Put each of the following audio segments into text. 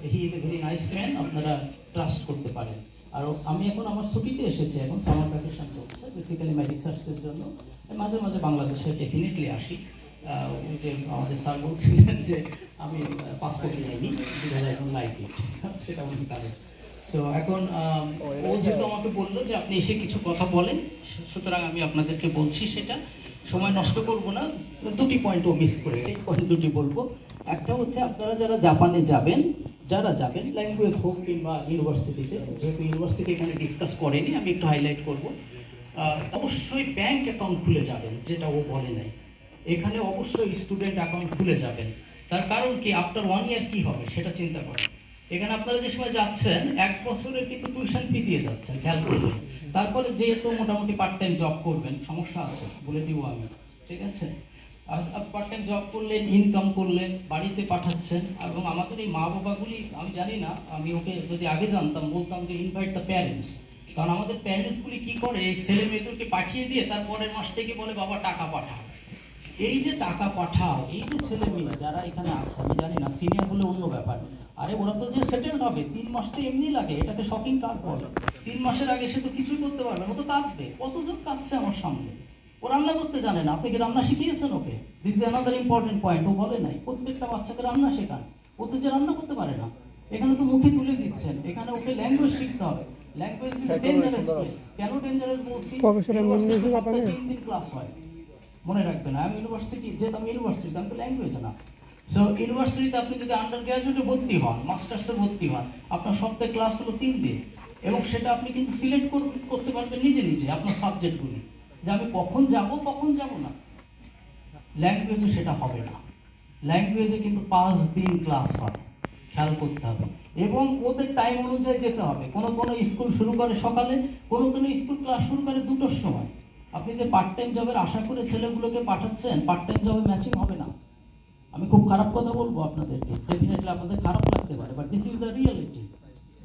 Very nice man আপনারা trust করতে পারেন। আর আমি এখন আমার ছুটিতে এসেছি, এখন সামার ভ্যাকেশন চলছে বেসিক্যালি মাই রিসার্চের জন্য। মাঝে মাঝে বাংলাদেশে ডেফিনেটলি আসি। যে আমাদের স্যার বলছিলেন যে, আমি পাসপোর্ট নেইনি because I don't like it সেটা উনি কারেন সো এখন ও যেহেতু আমাকে বলল যে আপনি এসে কিছু কথা বলেন, সুতরাং আমি আপনাদেরকে বলছি সেটা। সময় নষ্ট করব না, দুটি পয়েন্ট ও মিস করে, এই দুটি বলব। একটা হচ্ছে আপনারা যারা জাপানে যাবেন, যারা যাবেন ল্যাঙ্গুয়েজ হোক কিংবা ইউনিভার্সিটিতে যেহেতু ইউনিভার্সিটি এখানে ডিসকাস করেনি, আমি একটু হাইলাইট করব। অবশ্যই ব্যাংক অ্যাকাউন্ট খুলে যাবেন, যেটা ও বলে নাই। এখানে অবশ্যই স্টুডেন্ট অ্যাকাউন্ট খুলে যাবেন। তার কারণ কি? আফটার ওয়ান ইয়ার কী হবে? সেটা চিন্তা করেন। এখানে আপনারা যে সময় যাচ্ছেন, এক বছরের কিন্তু টিউশন ফি দিয়ে যাচ্ছেন খেয়াল করবেন তারপরে যেহেতু মোটামুটি পার্ট টাইম জব করবেন, সমস্যা আছে, বলে দিব আমি, ঠিক আছে? পার্ট টাইম জব করলেন ইনকাম করলেন, বাড়িতে পাঠাচ্ছেন, এবং আমাদের এই মা বাবাগুলি আমি জানি না, আমি ওকে যদি আগে জানতাম, বলতাম যে ইনভাইট দ্য প্যারেন্টস কারণ আমাদের প্যারেন্টসগুলি কী করে ছেলে মেয়েদেরকে পাঠিয়ে দিয়ে তারপরের মাস থেকে বলে, বাবা, টাকা পাঠাও এই যে টাকা পাঠাও এই যে ছেলে মেয়ে যারা এখানে আছে আমি জানি না সিনিয়র হলে অন্য ব্যাপার। আরে ওরা তো যে সেটেলড হবে তিন মাস তো এমনি লাগে এটাকে শপিং কার বলে? তিন মাসের আগে সে তো কিছুই করতে পারবে না ও তো কাঁদবে। কতজন কাঁদছে আমার সামনে? ও রান্না করতে জানে না আপনি কি রান্না শিখিয়েছেন ওকে? This is another important point ও বলে নাই। প্রত্যেকটা বাচ্চাকে রান্না শেখান। ও তো যে রান্না করতে পারে না। এখানে তো মুখে তুলে দিচ্ছেন এখানে ওকে ল্যাঙ্গুয়েজ শিখতে হবে। ল্যাঙ্গুয়েজ ডেঞ্জারাস প্লেস কেন ডেঞ্জারাস বলছি? তিন দিন ক্লাস হয়। মনে রাখবেন, আমি ইউনিভার্সিটি যেহেতু আমি ইউনিভার্সিটি আমি তো ল্যাঙ্গুয়েজ না। সো ইউনিভার্সিটিতে আপনি যদি আন্ডার গ্রাজুয়েটে ভর্তি হন মাস্টার্সে ভর্তি হন, আপনার সপ্তাহে ক্লাস হলো তিন দিন। এবং সেটা আপনি কিন্তু সিলেক্ট করতে পারবেন নিজে নিজে আপনার সাবজেক্টগুলি যে আমি কখন যাব কখন যাব না। ল্যাঙ্গুয়েজে সেটা হবে না। ল্যাঙ্গুয়েজে কিন্তু পাঁচ দিন ক্লাস হয়। খেয়াল করতে হবে। এবং ওদের টাইম অনুযায়ী যেতে হবে। কোনো কোনো স্কুল শুরু করে সকালে, কোনো কোনো স্কুল ক্লাস শুরু করে দুটোর সময়। আপনি যে পার্ট টাইম জবের আশা করে ছেলেগুলোকে পাঠাচ্ছেন পার্ট টাইম জবে ম্যাচিং হবে না। আমি খুব খারাপ কথা বলব আপনাদেরকে। ডেফিনেটলি আপনাদের খারাপ লাগতে পারে but this is the reality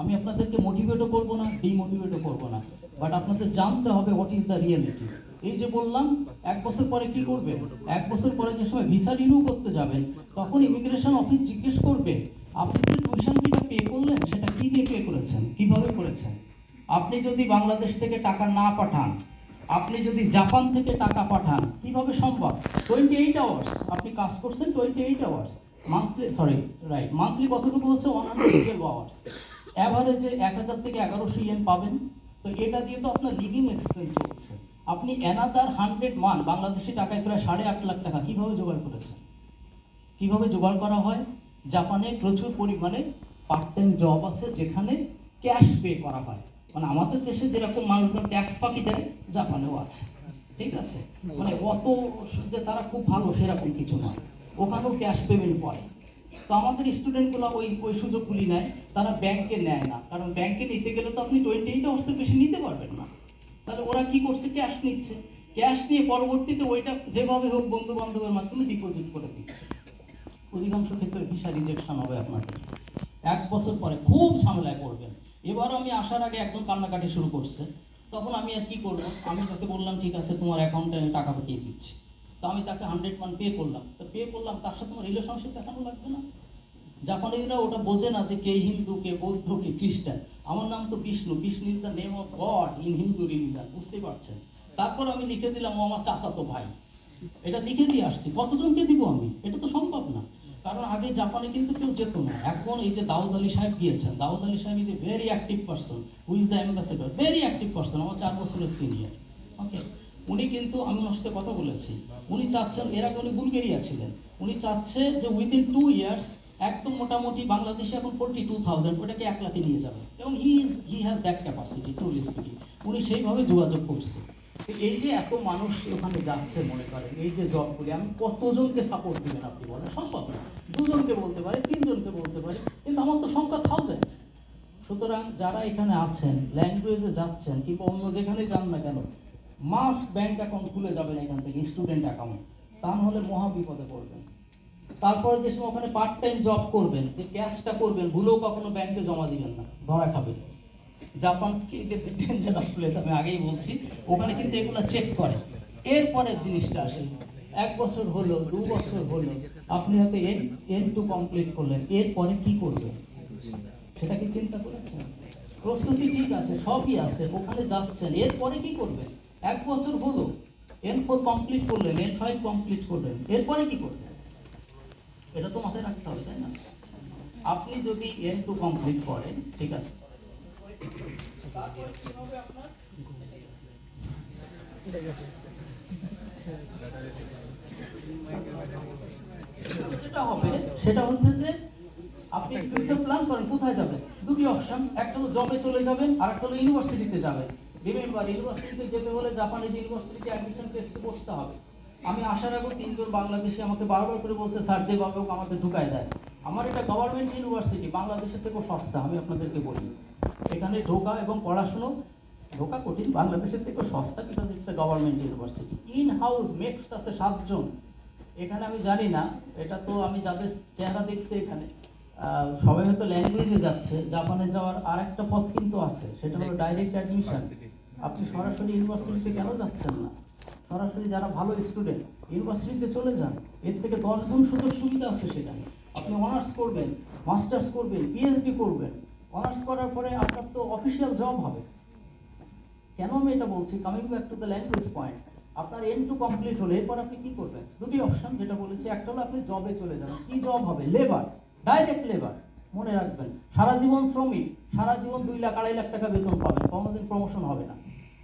আমি আপনাদেরকে মোটিভেটও করব না ডিমোটিভেটও করব না। বাট আপনাদের জানতে হবে হোয়াট ইজ দ্য রিয়েলিটি এই যে বললাম, এক বছর পরে কি করবে? এক বছর পরে যে সময় ভিসা রিনিউ করতে যাবেন তখন ইমিগ্রেশন অফিস জিজ্ঞেস করবে, আপনি যে টিউশন ফিটা পে করলেন? সেটা কী দিয়ে পে করেছেন? কীভাবে করেছেন? আপনি যদি বাংলাদেশ থেকে টাকা না পাঠান আপনি যদি জাপান থেকে টাকা পাঠান, কীভাবে সম্ভব? টোয়েন্টি এইট আওয়ার্স আপনি কাজ করছেন twenty eight hours monthly sorry right monthly কতটুকু হচ্ছে? ওয়ান হান্ড্রেড টুয়েলভ আওয়ার্স অ্যাভারেজে এক হাজার থেকে এগারোশো ইয়েন পাবেন। তো এটা দিয়ে তো আপনার লিভিং এক্সপেন্স হচ্ছে। আপনি অ্যানাদার হান্ড্রেড মান, বাংলাদেশি টাকায় প্রায় সাড়ে আট লাখ টাকা কীভাবে জোগাড় করেছেন? কীভাবে জোগাড় করা হয়? জাপানে প্রচুর পরিমাণে পার্ট টাইম জব আছে যেখানে ক্যাশ পে করা হয়। মানে আমাদের দেশে যেরকম মানুষজন ট্যাক্স ফাঁকি দেয়, জাপানেও আছে। ঠিক আছে? মানে অত যে তারা খুব ভালো সেরকম কিছু নয় ওখানেও ক্যাশ পেমেন্ট করে। তো আমাদের স্টুডেন্টগুলো ওই ওই সুযোগগুলি নেয়, তারা ব্যাংকে নেয় না। কারণ ব্যাংকে নিতে গেলে তো আপনি টোয়েন্টি এইট আওয়ার্সের বেশি নিতে পারবেন না। তাহলে ওরা কি করছে? ক্যাশ নিচ্ছে। ক্যাশ নিয়ে পরবর্তীতে ওইটা যেভাবে হোক বন্ধু বান্ধবের মাধ্যমে ডিপোজিট করে দিচ্ছে। অধিকাংশ ক্ষেত্রে ভিসা রিজেকশন হবে আপনাদের। এক বছর পরে খুব ঝামেলায় পড়বেন। এবার আমি আসার আগে একদম কান্নাকাটি শুরু করছে। তখন আমি আর কি করব? আমি তাকে বললাম, ঠিক আছে, তোমার অ্যাকাউন্টে আমি টাকা পাঠিয়ে দিচ্ছি। তো আমি তাকে হান্ড্রেড মান পে করলাম। তো পে করলাম, তার সাথে আমার রিলেশনশিপ দেখানো লাগবে না। জাপানিরা ওটা বোঝে না যে কে হিন্দু, কে বৌদ্ধ, কে খ্রিস্টান। আমার নাম তো Vishnu. Vishnu is the name of god in Hindu religion বুঝতেই পারছেন? তারপর আমি লিখে দিলাম, ও আমার চাচাতো ভাই। এটা লিখে দিয়ে আসছি। কতজনকে দিব আমি? এটা তো সম্ভব না। কারণ আগে জাপানে কিন্তু কেউ যেত না। এখন এই যে দাউদ আলী সাহেব গিয়েছেন, দাউদ আলী সাহেব is a very active person with the ambassador very active person আমার চার বছরের সিনিয়র ওকে উনি কিন্তু, আমি ওনার সাথে কথা বলেছি, উনি চাচ্ছেন, এর আগে উনি বুলগেরিয়া ছিলেন, উনি চাচ্ছে যে উইদিন টু ইয়ার্স একদম মোটামুটি বাংলাদেশে এখন ফোর্টি টু থাউজেন্ড ওটাকে এক লাখে নিয়ে যাবে। এবং he he have that capacity to speaking উনি সেইভাবে যোগাযোগ করছে। এই যে এত মানুষ ওখানে যাচ্ছে মনে করেন, এই যে জবগুলি, আমি কতজনকে সাপোর্ট দিবেন আপনি বলেন? সম্ভব না দুজনকে বলতে পারি, তিনজনকে বলতে পারি, কিন্তু আমার তো সংখ্যা থাউজেন্ড সুতরাং যারা এখানে আছেন ল্যাঙ্গুয়েজে যাচ্ছেন, কিংবা অন্য যেখানে যান না কেন মাস্ট ব্যাংক অ্যাকাউন্ট খুলে যাবেন এখান থেকে স্টুডেন্ট অ্যাকাউন্ট তা নাহলে মহা বিপদে পড়বেন। তারপরে যে সময় ওখানে পার্ট টাইম জব করবেন, যে ক্যাশটা করবেন, ভুলেও কখনো ব্যাংকে জমা দিবেন না, ধরা খাবেন জাপান ডেঞ্জারাস প্লেস আমি আগেই বলছি, ওখানে কিন্তু এগুলো চেক করে। এরপরের জিনিসটা আসে, এক বছর হলো, দু বছর হলো, আপনি হয়তো এন এন টু কমপ্লিট করলেন, এরপরে কি করবেন? সেটা কি চিন্তা করেছেন? প্রস্তুতি ঠিক আছে, সবই আছে, ওখানে যাচ্ছেন, এরপরে কি করবেন? এক বছর হলো এন ফোর কমপ্লিট করলেন এন ফাইভ কমপ্লিট করলেন, এরপরে কি করবেন? এটা তো মাথায় রাখতে হবে, তাই না? আপনি যদি এন টু কমপ্লিট করেন, ঠিক আছে তারপরে কি হবে আপনার? সেটা হচ্ছে যে আপনি প্ল্যান করেন, কোথায় যাবেন? দুটি অপশন একটা জবে চলে যাবেন ইউনিভার্সিটিতে যাবেন। যেতে হলে জাপানের ইউনিভার্সিটিতে অ্যাডমিশন টেস্টে বসতে হবে। আমি আসার আগে তিনজন বাংলাদেশি আমাকে বারবার করে বলছে স্যার যেভাবে হোক আমাদের ঢুকায় দেয় আমার এটা গভর্নমেন্ট ইউনিভার্সিটি বাংলাদেশের থেকেও সস্তা আমি আপনাদেরকে বলি। এখানে ঢোকা এবং পড়াশুনো ঢোকা কঠিন বাংলাদেশের থেকেও সস্তা because it's a government university in house mixed আছে সাতজন। এখানে আমি জানি না এটা তো আমি যাদের চেহারা দেখছি এখানে। সবাই হয়তো ল্যাঙ্গুয়েজে যাচ্ছে জাপানে যাওয়ার আর একটা পথ কিন্তু আছে সেটা হলো ডাইরেক্ট অ্যাডমিশন আপনি সরাসরি ইউনিভার্সিটিতে কেন যাচ্ছেন না? সরাসরি যারা ভালো স্টুডেন্ট ইউনিভার্সিটিতে চলে যান, এর থেকে দশ গুণ সুযোগ সুবিধা আছে সেখানে। আপনি অনার্স করবেন মাস্টার্স করবেন পিএইচডি করবেন। অনার্স করার পরে আপনার তো অফিসিয়াল জব হবে। কেন আমি এটা বলছি? Coming back to the language point আপনার এন টু কমপ্লিট হলে এরপর আপনি কি করবেন? দুটি অপশন যেটা বলেছি, একটা হলো আপনি জবে চলে যাবেন কি জব হবে? লেবার ডাইরেক্ট লেবার মনে রাখবেন। সারা জীবন শ্রমিক, সারা জীবন দুই লাখ, আড়াই লাখ টাকা বেতন পাবেন। কোনোদিন প্রমোশন হবে না।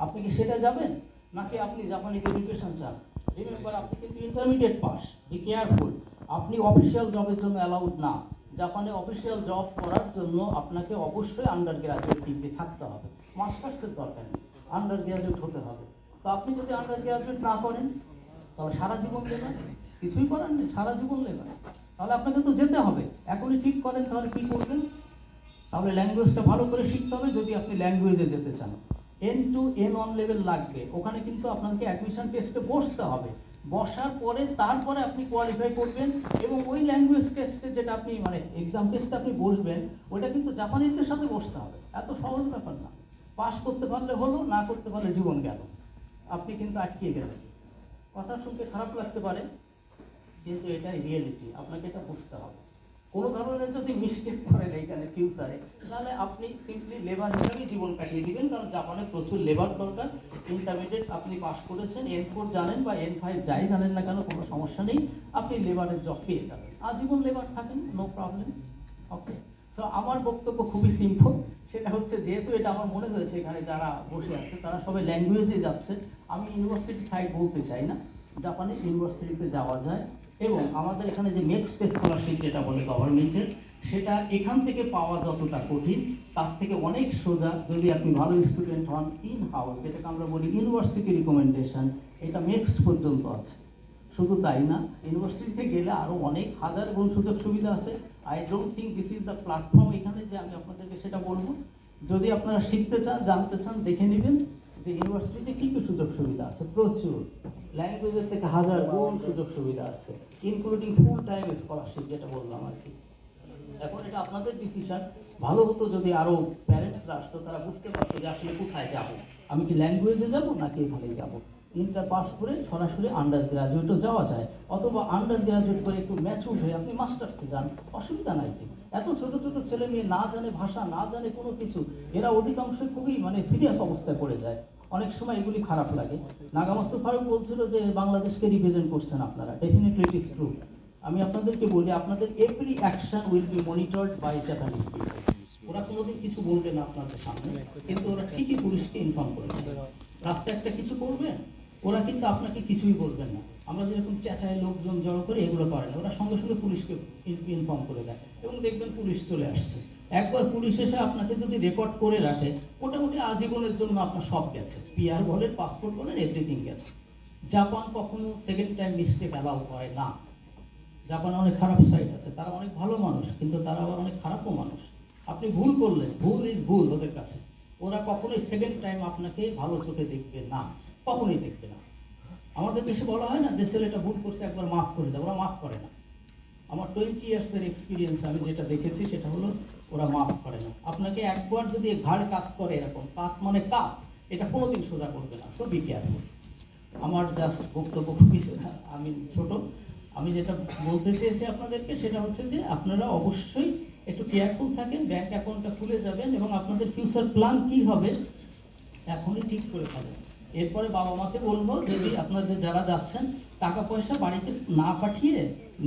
আপনি কি সেটা যাবেন? নাকি আপনি জাপানি এডুকেশন চান? রিমেম্বার আপনি কিন্তু ইন্টারমিডিয়েট পাস বি কেয়ারফুল আপনি অফিসিয়াল জবের জন্য অ্যালাউড না। জাপানে অফিসিয়াল জব করার জন্য আপনাকে অবশ্যই আন্ডার গ্রাজুয়েট ডিগ্রি থাকতে হবে। মাস্টার্সের দরকার নেই আন্ডার গ্রাজুয়েট হতে হবে। তো আপনি যদি আন্ডার গ্রাজুয়েট না করেন, তাহলে সারা জীবন লেবার কিছুই করার নেই, সারা জীবন লেবার তাহলে আপনাকে তো যেতে হবে। এখনই ঠিক করেন, তাহলে কি করবেন? তাহলে ল্যাঙ্গুয়েজটা ভালো করে শিখতে হবে, যদি আপনি ল্যাঙ্গুয়েজে যেতে চান। N two N one level লাগবে। ওখানে কিন্তু আপনাকে অ্যাডমিশন টেস্টে বসতে হবে। বসার পরে তারপরে আপনি কোয়ালিফাই করবেন এবং ওই ল্যাঙ্গুয়েজ টেস্টে যেটা আপনি মানে এক্সাম টেস্টে আপনি বসবেন ওটা কিন্তু জাপানিদের সাথে বসতে হবে। এত সহজ ব্যাপার না। পাস করতে পারলে হলো, না করতে পারলে জীবন গেল। আপনি কিন্তু আটকিয়ে গেলেন। কথা শুনতে খারাপ লাগতে পারে, কিন্তু এটাই রিয়েলিটি আপনাকে এটা বুঝতে হবে। কোনো ধরনের যদি মিস্টেক করেন এইখানে ফিউচারে তাহলে আপনি সিম্পলি লেবার হিসাবেই জীবন কাটিয়ে দিবেন, কারণ জাপানে প্রচুর লেবার দরকার। ইন্টারমিডিয়েট আপনি পাস করেছেন এন ফোর জানেন বা এন ফাইভ যাই জানেন না কেন, কোনো সমস্যা নেই, আপনি লেবারের জব পেয়ে যাবেন। আজীবন লেবার থাকেন নো প্রবলেম ওকে সো আমার বক্তব্য খুবই সিম্পল সেটা হচ্ছে যেহেতু এটা আমার মনে হয়েছে এখানে যারা বসে আছে, তারা সবাই ল্যাঙ্গুয়েজে যাচ্ছে। আমি ইউনিভার্সিটি সাইড বলতে চাই না, জাপানে ইউনিভার্সিটিতে যাওয়া যায়। এবং আমাদের এখানে যে মেক্স স্কলারশিপ যেটা বলে গভর্নমেন্টের সেটা এখান থেকে পাওয়া যতটা কঠিন, তার থেকে অনেক সোজা যদি আপনি ভালো স্টুডেন্ট হন ইন হাউস যেটাকে আমরা বলি ইউনিভার্সিটি রিকমেন্ডেশন এটা নেক্সট পর্যন্ত আছে। শুধু তাই না ইউনিভার্সিটিতে গেলে আরও অনেক হাজার গুণ সুযোগ সুবিধা আছে। I don't think this is the platform এখানে যে আমি আপনাদেরকে সেটা বলব। যদি আপনারা শিখতে চান, জানতে চান, দেখে নেবেন যে ইউনিভার্সিটিতে কী কী সুযোগ সুবিধা আছে, প্রচুর। ল্যাঙ্গুয়েজের থেকে হাজার গুণ সুযোগ সুবিধা আছে ইনক্লুডিং ফুল টাইম স্কলারশিপ যেটা বললাম আর কি। এখন এটা আপনাদের ডিসিশন ভালো হতো যদি আরও প্যারেন্টসরা আসতো, তারা বুঝতে পারতো যে আসলে কোথায় যাব। আমি কি ল্যাঙ্গুয়েজে যাব নাকি এখানেই যাব? ইন্টার পাস করে সরাসরি আন্ডার গ্রাজুয়েটও যাওয়া যায়, অথবা আন্ডার গ্রাজুয়েট করে একটু ম্যাচুর হয়ে আপনি মাস্টার্সে যান, অসুবিধা নাই কি এত ছোট ছোট ছেলে মেয়ে না জানে ভাষা, না জানে কোনো কিছু, এরা অধিকাংশ খুবই মানে সিরিয়াস অবস্থায় পড়ে যায়। অনেক সময় এগুলি খারাপ লাগে। নাগামাস্তু ফারুক বলছিল যে, বাংলাদেশকে রিপ্রেজেন্ট করছেন আপনারা। ডেফিনেটলি ইট ইজ ট্রু আমি আপনাদেরকে বলি, আপনাদের every action will be monitored by Japanese people ওরা কোনোদিন কিছু বলবে না আপনাদের সামনে, কিন্তু ওরা ঠিকই পুলিশকে ইনফর্ম করে। রাস্তায় একটা কিছু করবে, ওরা কিন্তু আপনাকে কিছুই বলবেন না। আমরা যেরকম চেঁচায় লোকজন জড়ো করে এগুলো করে না, ওরা সঙ্গে সঙ্গে পুলিশকে ইনফর্ম করে দেয়। এবং দেখবেন পুলিশ চলে আসছে। একবার পুলিশ এসে আপনাকে যদি রেকর্ড করে রাখে, মোটামুটি আজীবনের জন্য আপনার সব গেছে। পিআর বলেন পাসপোর্ট বলেন এভরিথিং গেছে। জাপান কখনো সেকেন্ড টাইম মিস্টেক অ্যালাউ করে না। জাপানে অনেক খারাপ সাইড আছে, তারা অনেক ভালো মানুষ, কিন্তু তারা আবার অনেক খারাপও মানুষ। আপনি ভুল করলেন, ভুল ইজ ভুল ওদের কাছে। ওরা কখনোই সেকেন্ড টাইম আপনাকে ভালো চোখে দেখবে না, কখনোই দেখবে না। আমাদের দেশে বলা হয় না, যে ছেলেটা ভুল করছে, একবার মাফ করে দেয় ওরা মাফ করে না। আমার টোয়েন্টি ইয়ার্সের এক্সপিরিয়েন্স আমি যেটা দেখেছি, সেটা হলো ওরা মাফ করে না। আপনাকে একবার যদি ঘাড় কাত করে এরকম, কাত মানে কাত, এটা কোনোদিন সোজা করবে না সো বি কেয়ারফুল আমার জাস্ট বক্তব্য খুবই আমি ছোট। আমি যেটা বলতে চেয়েছি আপনাদেরকে সেটা হচ্ছে যে আপনারা অবশ্যই একটু কেয়ারফুল থাকেন ব্যাংক অ্যাকাউন্টটা খুলে যাবেন এবং আপনাদের ফিউচার প্ল্যান কি হবে, এখনই ঠিক করে ফেলেন। এরপরে বাবা মাকে বলব, যদি আপনাদের যারা যাচ্ছেন, টাকা পয়সা বাড়িতে না পাঠিয়ে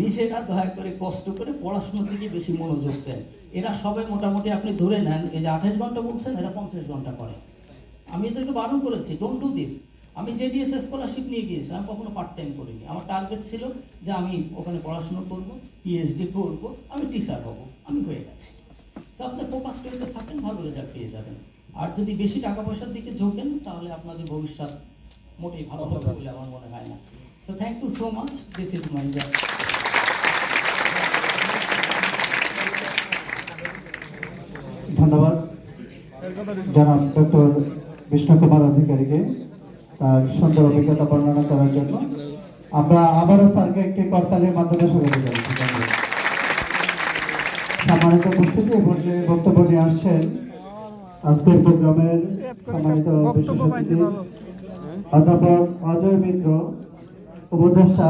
নিজেরা দয়া করে কষ্ট করে পড়াশোনার দিকে বেশি মনোযোগ দেন। এরা সবাই মোটামুটি আপনি ধরে নেন, এই যে আঠাশ ঘণ্টা বলছেন, এরা পঞ্চাশ ঘণ্টা করে। আমি এদেরকে বারণ করেছি ডোন্ট ডু দিস আমি জেডিএস স্কলারশিপ নিয়ে গিয়েছি, আমি কখনো পার্ট টাইম করিনি। আমার টার্গেট ছিল যে আমি ওখানে পড়াশোনা করব পিএইচডি করব, আমি টিচার হব। আমি হয়ে গেছি। তো আপনি ফোকাস করে থাকেন, ভালো রেজাল্ট পেয়ে যাবেন। আর যদি বেশি টাকা পয়সার দিকে ঝোঁকেন তাহলে আপনাদের ভবিষ্যৎ মোটেই ভালো হবে বলে আমার মনে হয় না। So thank you so much this is my ধন্যবাদ। জনাব ডক্টর বিষ্ণু কুমার অধিকারীকে তার সুন্দর অভিজ্ঞতা বর্ণনা করার জন্য। আমরা আবারও স্যারকে একটি করতালির মাধ্যমে স্বাগত জানাচ্ছি। সম্মানিত উপস্থিতি এ পর্যায়ে বক্তব্য নিয়ে আসছেন আজকের প্রোগ্রামের সম্মানিত বিশেষ অতিথি অধ্যাপক অজয় মিত্র উপদেষ্টা